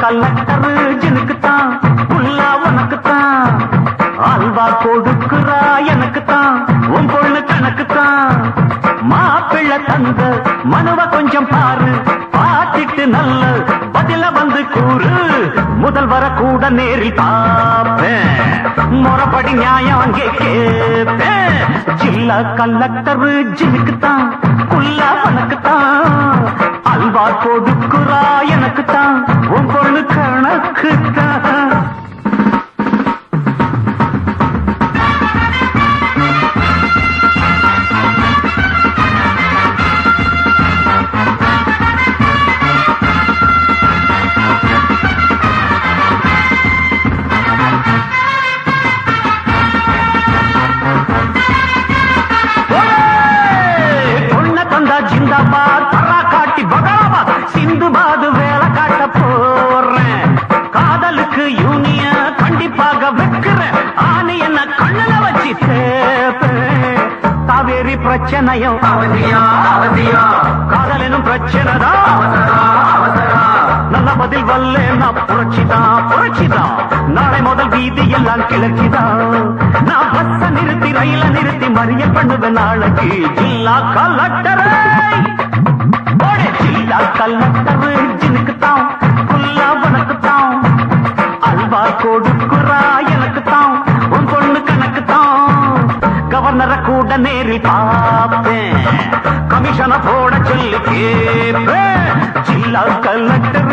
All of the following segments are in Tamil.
கலெக்டர் ஜினுக்கு தான் புல்லா உனக்கு தான் அல்வா கொடுக்குறா எனக்கு தான் உன் பொண்ணு கணக்கு தான் மாப்பிள்ளை தந்த மனுவ கொஞ்சம் பாரு பார்த்துட்டு நல்ல பதில வந்து கூறு. முதல் வர கூட நேரில் பார்ப்பேன். முறப்படி நியாயம் அங்கே கேட்பேன். ஜில்லா கலெக்டர் ஜினுக்கு தான் குல்லா உனக்கு அல்வா கொடுக்குறா எனக்குத்தான் உன் பொண்ணு கணக்குத்தான் ஜிந்தாபாத் காட்டி பகாபாத் சிந்துபாது வேலை காட்ட போறேன். காதலுக்கு யூனிய கண்டிப்பாக வைக்கிறேன். ஆணி என்ன கண்ணுல வச்சு தேப்பேன். காவேரி பிரச்சனையும் காதல் எனும் அவசரம் நல்ல பதில் வல்ல புரட்சிதான் புரட்சிதான் நாளை முதல் வீதி எல்லாம் கிளர்ச்சிதான் நிறுத்தி ரயில நிறுத்தி மறியல் பண்ணுவேன் நாளைக்கு. ஜில்லா கலெக்டர் ஜில்லா கலெக்டர் ஜினுக்கு தான் புல்லா உனக்கு தான் அல்வா கொடுக்குறா எனக்கு தான் உன் பொண்ணு கணக்கு தான் கவர்னரை கூட நேரில் பார்ப்பேன் கமிஷனை போட சொல்லி கேப்பேன் ஜில்லா கலெக்டர்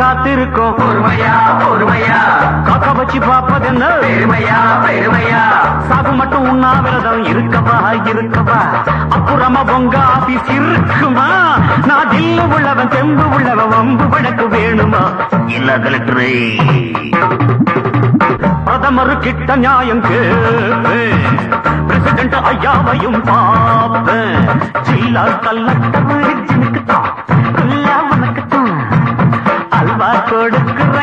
காத்திருக்கும். பொறுமையா பொறுமையா. காக்க வச்சு பார்ப்பதென்ன? பெருமையா பெருமையா. சாகு மட்டும் உண்ணாவிரதம் இருக்கவா இருக்கவா? அப்புறமா பொங்க ஆபீஸ் இருக்குமா? நான் தில்லு உள்ளவன் தெம்பு உள்ளவன் வம்பு வழக்கு வேணுமா? இல்ல கலெக்டரே. பிரதமரு கிட்ட நியாயம் கேப்பேன் பிரசிடண்ட் ஐயாவையும் பார்ப்பேன் ஜில்லா கலெக்டர் ஜினுக்கு தான் குல்லா